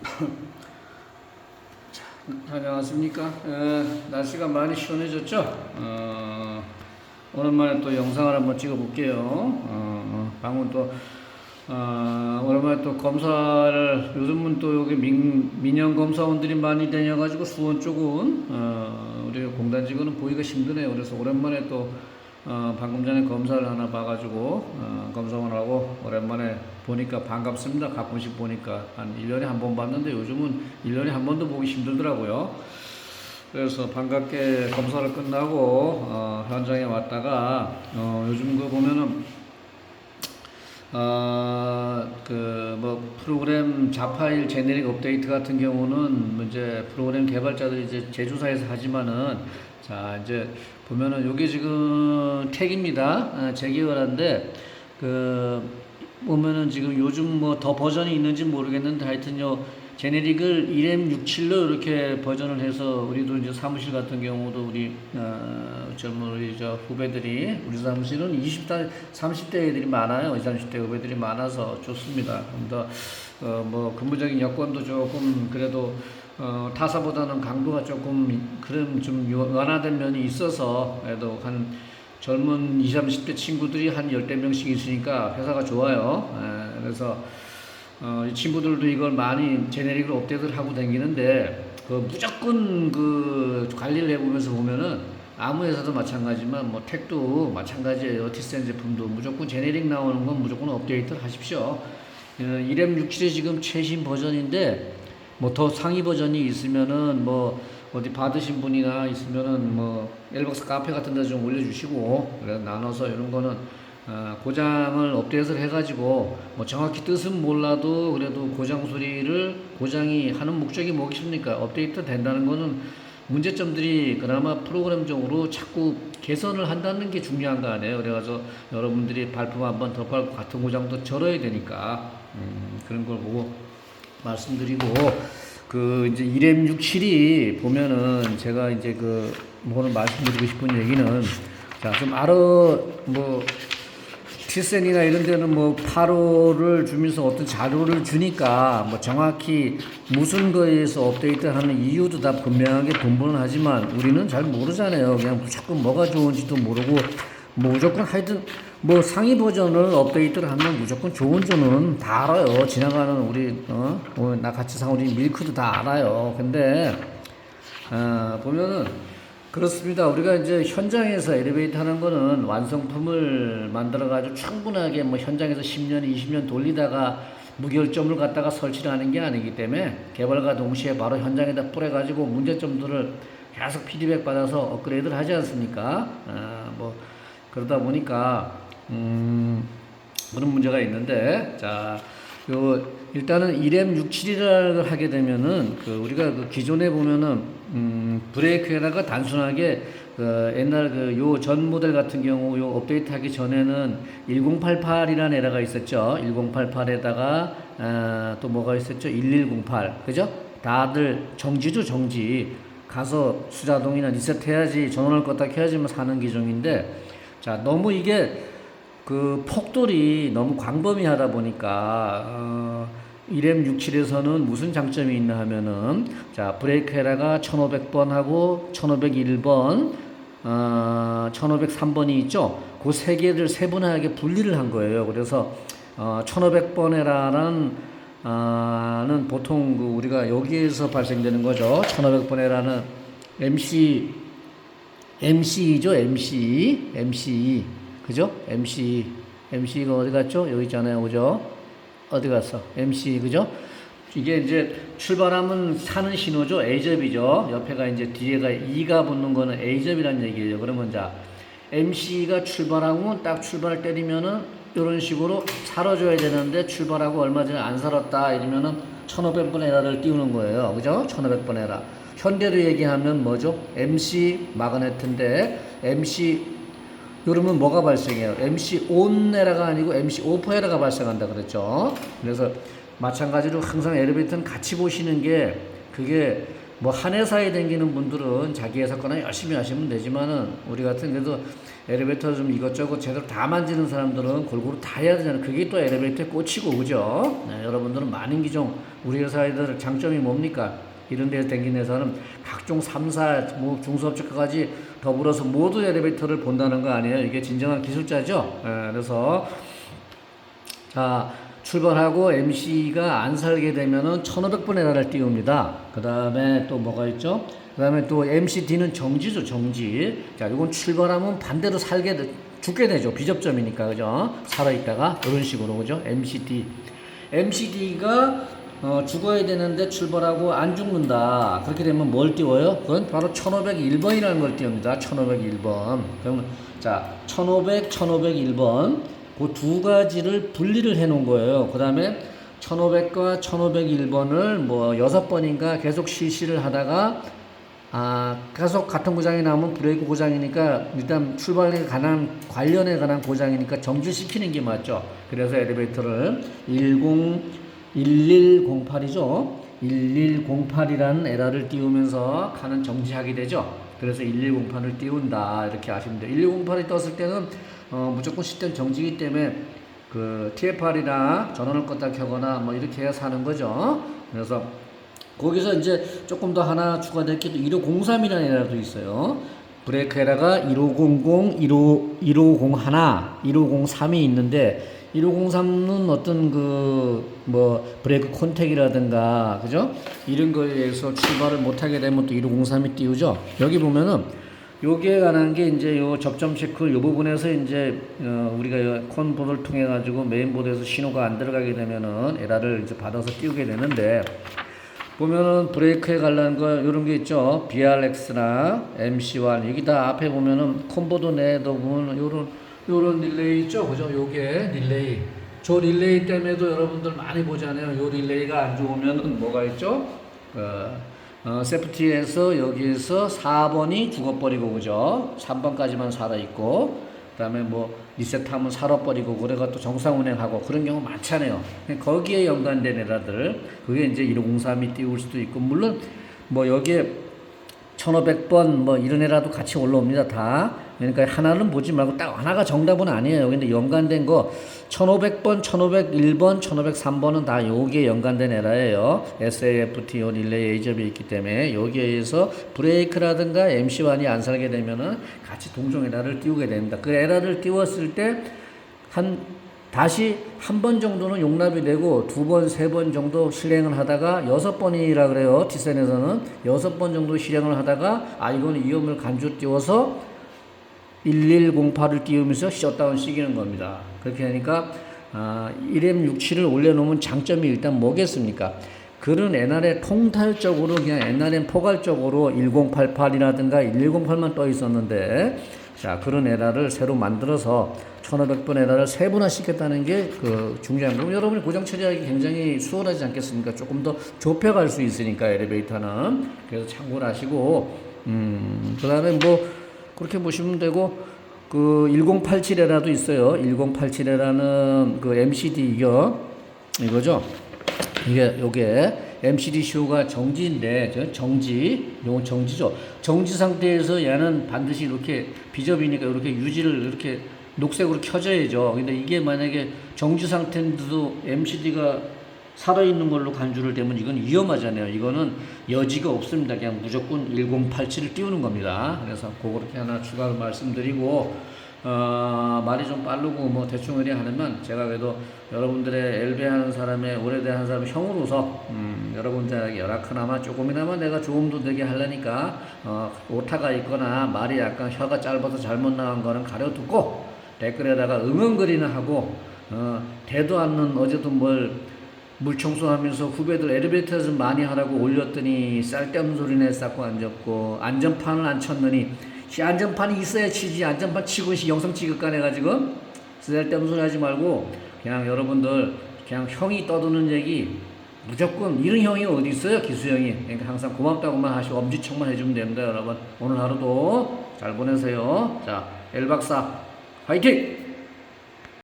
자, 안녕하십니까? 에, 날씨가 많이 시원해졌죠? 어, 오랜만에 또 영상을 한번 찍어볼게요. 어, 어, 방금 또 어, 오랜만에 또 검사를 요즘은 또 여기 민, 민영 검사원들이 많이 다녀가지고 수원 쪽은 어, 우리 공단 직원은 보기가 힘드네요. 그래서 오랜만에 또 어, 방금 전에 검사를 하나 봐가지고 어, 검사원하고 오랜만에 보니까 반갑습니다. 가끔씩 보니까 한 1년에 한 번 봤는데 요즘은 1년에 한 번도 보기 힘들더라고요. 그래서 반갑게 검사를 끝나고 어, 현장에 왔다가 어, 요즘 그 보면은 어, 그뭐 프로그램 자파일 제네릭 업데이트 같은 경우는 뭐 이제 프로그램 개발자들이 이제 제조사에서 하지만은 자 이제 보면은 요게 지금 택입니다. 아, 재개발한데 그 보면은 지금 요즘 뭐 더 버전이 있는지 모르겠는데 하여튼 요 제네릭을 1M 67로 이렇게 버전을 해서 우리도 이제 사무실 같은 경우도 우리 어, 젊은 우리 저 후배들이 우리 사무실은 20대 30대 애들이 많아요. 20, 30대 후배들이 많아서 좋습니다. 좀더어뭐 근무적인 여건도 조금 그래도 어, 타사보다는 강도가 조금 그런 좀 완화된 면이 있어서 그래도 한 젊은 20, 30대 친구들이 한 열대 명씩 있으니까 회사가 좋아요. 에, 그래서 어, 이 친구들도 이걸 많이 제네릭으로 업데이트를 하고 다니는데 그 무조건 그 관리를 해보면서 보면은 아무 회사도 마찬가지만 뭐 택도 마찬가지예요. 티센 제품도 무조건 제네릭 나오는 건 무조건 업데이트를 하십시오. 어, 1M 67이 지금 최신 버전인데 뭐 더 상위 버전이 있으면은 뭐 어디 받으신 분이나 있으면은 뭐 엘박스 카페 같은 데 좀 올려주시고 그래 나눠서 이런 거는 어, 고장을 업데이트를 해가지고 뭐 정확히 뜻은 몰라도 그래도 고장 소리를 고장이 하는 목적이 뭐겠습니까? 업데이트 된다는 거는 문제점들이 그나마 프로그램적으로 자꾸 개선을 한다는 게 중요한 거 아니에요. 그래가지고 여러분들이 발품 한번 더 팔고 같은 고장도 절어야 되니까 음, 그런 걸 보고 말씀드리고 그 이제 1M 67이 보면은 제가 이제 그 뭐는 말씀드리고 싶은 얘기는 자 좀 알아 뭐 티센이나 이런 데는 뭐 8호를 주면서 어떤 자료를 주니까 뭐 정확히 무슨 거에서 업데이트하는 이유도 다 분명하게 분분은 하지만 우리는 잘 모르잖아요. 그냥 무조건 뭐가 좋은지도 모르고 뭐 무조건 하여튼 뭐 상위 버전을 업데이트를 하면 무조건 좋은 줄은 다 알아요. 지나가는 우리 어, 어, 나 같이 사 우리 밀크도 다 알아요. 근데 어, 보면은 그렇습니다. 우리가 이제 현장에서 엘리베이터 하는 거는 완성품을 만들어 가지고 충분하게 뭐 현장에서 10년, 20년 돌리다가 무결점을 갖다가 설치를 하는 게 아니기 때문에 개발과 동시에 바로 현장에다 뿌려 가지고 문제점들을 계속 피드백 받아서 업그레이드를 하지 않습니까? 아, 뭐 그러다 보니까 음, 그런 문제가 있는데 자, 요 일단은 1M 67이라고 하게 되면은 그 우리가 그 기존에 보면은 음, 브레이크에다가 단순하게 그 옛날 그 요 전 모델 같은 경우 요 업데이트 하기 전에는 1088이라는 에러가 있었죠. 1088에다가 아, 또 뭐가 있었죠? 1108. 그죠? 다들 정지죠, 정지. 가서 수자동이나 리셋해야지 전원을 껐다 켜야지만 사는 기종인데 자, 너무 이게 그 폭돌이 너무 광범위하다 보니까 어, 1M 67에서는 무슨 장점이 있나 하면은 자 브레이크 에라가 1500번 하고 1501번 어, 1503번이 있죠. 그 세 개를 세분하게 분리를 한 거예요. 그래서 어, 1500번 에라는 어, 는 보통 그 우리가 여기에서 발생되는 거죠. 1500번 에라는 MC MC죠, MC, MC, 그죠? MC, MC가 어디 갔죠? 여기 있잖아요, 그죠? 어디 갔어? MC, 그죠? 이게 이제 출발하면 사는 신호죠, A접이죠. 옆에가 이제 뒤에가 E가 붙는 거는 A접이라는 얘기예요. 그러면 자, MC가 출발하고 딱 출발 때리면은 이런 식으로 살아줘야 되는데 출발하고 얼마 전에 안 살았다 이러면은 1500번 에라를 띄우는 거예요. 그죠? 1500번 에라. 현대로 얘기하면 뭐죠? MC 마그네트인데 MC 그러면 뭐가 발생해요? MC 온 에러가 아니고 MC 오프 에러가 발생한다 그랬죠. 그래서 마찬가지로 항상 엘리베이터는 같이 보시는 게 그게 뭐 한 회사에 다니는 분들은 자기 회사 거나 열심히 하시면 되지만은 우리 같은 그래도 엘리베이터 좀 이것저것 제대로 다 만지는 사람들은 골고루 다 해야 되잖아요. 그게 또 엘리베이터의 꽃이고 그죠? 네, 여러분들은 많은 기종 우리 회사 애들 장점이 뭡니까? 이런 데서 댕기는 회사는 각종 3사, 뭐 중소업체까지 더불어서 모두 엘리베이터를 본다는 거 아니에요. 이게 진정한 기술자죠. 예, 그래서 자, 출발하고 MC가 안 살게 되면은 1500번 에라를 띄웁니다. 그 다음에 또 뭐가 있죠? 그 다음에 또 MCD는 정지죠, 정지. 자, 이건 출발하면 반대로 살게, 돼- 죽게 되죠. 비접점이니까, 그죠? 살아있다가, 이런 식으로, 그죠? MCD. MCD가 어, 죽어야 되는데 출발하고 안 죽는다. 그렇게 되면 뭘 띄워요? 그건 바로 1501번이라는 걸 띄웁니다. 1501번. 그러면, 자, 1500, 1501번. 그 두 가지를 분리를 해 놓은 거예요. 그 다음에 1500과 1501번을 뭐 여섯 번인가 계속 실시를 하다가 아, 계속 같은 고장이 나오면 브레이크 고장이니까 일단 출발에 관한 관련에 관한 고장이니까 정지시키는 게 맞죠. 그래서 엘리베이터를 10 1108이죠. 1108이라는 에러를 띄우면서 칸은 정지하게 되죠. 그래서 1108을 띄운다 이렇게 아시면 돼요. 1108이 떴을 때는 어, 무조건 시스템 정지기 때문에 그 TFR이나 전원을 껐다 켜거나 뭐 이렇게 해서 하는 거죠. 그래서 거기서 이제 조금 더 하나 추가될 게 1503이라는 에러도 있어요. 브레이크 에러가 1500, 15, 1501, 1503이 있는데 1503은 어떤 그 뭐 브레이크 컨택이라든가 그죠? 이런 거에 의해서 출발을 못 하게 되면 또 1503이 띄우죠. 여기 보면은 여기에 관한 게 이제 요 접점 체크 요 부분에서 이제 어 우리가 요 콘보드를 통해 가지고 메인보드에서 신호가 안 들어가게 되면은 에러를 이제 받아서 띄우게 되는데 보면은 브레이크에 관련한 거 이런 게 있죠. BRX나 MC1 여기 다 앞에 보면은 콤보드 내에도 보면 요런 요런 릴레이 있죠. 그죠? 요게 릴레이. 저 릴레이 때문에도 여러분들 많이 보잖아요. 요 릴레이가 안 좋으면은 뭐가 있죠? 어, 어, 세프티에서 여기에서 4번이 죽어버리고 그죠? 3번까지만 살아있고 그다음에 뭐 리셋하면 살아버리고 그래가 또 정상 운행하고 그런 경우 많잖아요. 거기에 연관된 에라들 그게 이제 1503이 띄울 수도 있고 물론 뭐 여기에 1500번 뭐 이런 애라도 같이 올라옵니다 다 그러니까 하나는 보지 말고 딱 하나가 정답은 아니에요. 근데 연관된 거 1500번 1501번 1503번은 다 여기에 연관된 에라예요. SAFT 요 릴레이 에이접이 있기 때문에 여기에 의해서 브레이크라든가 MC1이 안 살게 되면은 같이 동종 에라를 띄우게 됩니다. 그 에라를 띄웠을 때 한 다시 한 번 정도는 용납이 되고 두 번, 세 번 정도 실행을 하다가 여섯 번이라 그래요. 티센에서는 여섯 번 정도 실행을 하다가 아 이거는 위험을 간주 띄워서 1108을 띄우면서 셧다운 시키는 겁니다. 그렇게 하니까 아, 1M67을 올려놓으면 장점이 일단 뭐겠습니까? 그런 옛날에 통탈적으로 그냥 옛날엔 포괄적으로 1088이라든가 1108만 떠 있었는데 자 그런 에라를 새로 만들어서 1500번 에라를 세분화 시켰다는 게 그 중요한 거고 여러분이 고장 처리하기 굉장히 수월하지 않겠습니까? 조금 더 좁혀갈 수 있으니까 엘리베이터는 그래서 참고를 하시고 음 그 다음에 뭐 그렇게 보시면 되고 그 1087에라도 있어요. 1087에라는 그 MCD 이거 이거죠. 이게 요게 MCD 쇼가 정지인데 저 정지 요건 정지죠. 정지 상태에서 얘는 반드시 이렇게 비접이니까 이렇게 유지를 이렇게 녹색으로 켜져야죠. 근데 이게 만약에 정지 상태인데도 MCD가 살아있는 걸로 간주를 되면 이건 위험하잖아요. 이거는 여지가 없습니다. 그냥 무조건 1087을 띄우는 겁니다. 그래서 그렇게 하나 추가로 말씀드리고 어, 말이 좀 빠르고 뭐 대충 의리 하면 제가 그래도 여러분들의 엘베 하는 사람의 오래된 한 사람 형으로서 음, 여러분들에게 열악하나마 조금이나마 내가 도움도 되게 하려니까 어, 오타가 있거나 말이 약간 혀가 짧아서 잘못 나간 거는 가려두고 댓글에다가 응원글이나 하고 어, 대도 않는 어제도 뭘 물 청소하면서 후배들 엘리베이터에서 많이 하라고 올렸더니 쓸데없는 소리내 쌓고 앉았고 안전판을 안 쳤느니 씨, 안전판이 있어야 치지. 안전판 치고 씨 영상 찍을까 해가지고 쓸데없는 소리 하지 말고 그냥 여러분들 그냥 형이 떠드는 얘기 무조건 이런 형이 어디 있어요? 기수형이. 그러니까 항상 고맙다고만 하시고 엄지척만 해주면 됩니다 여러분. 오늘 하루도 잘 보내세요. 자 엘박사 화이팅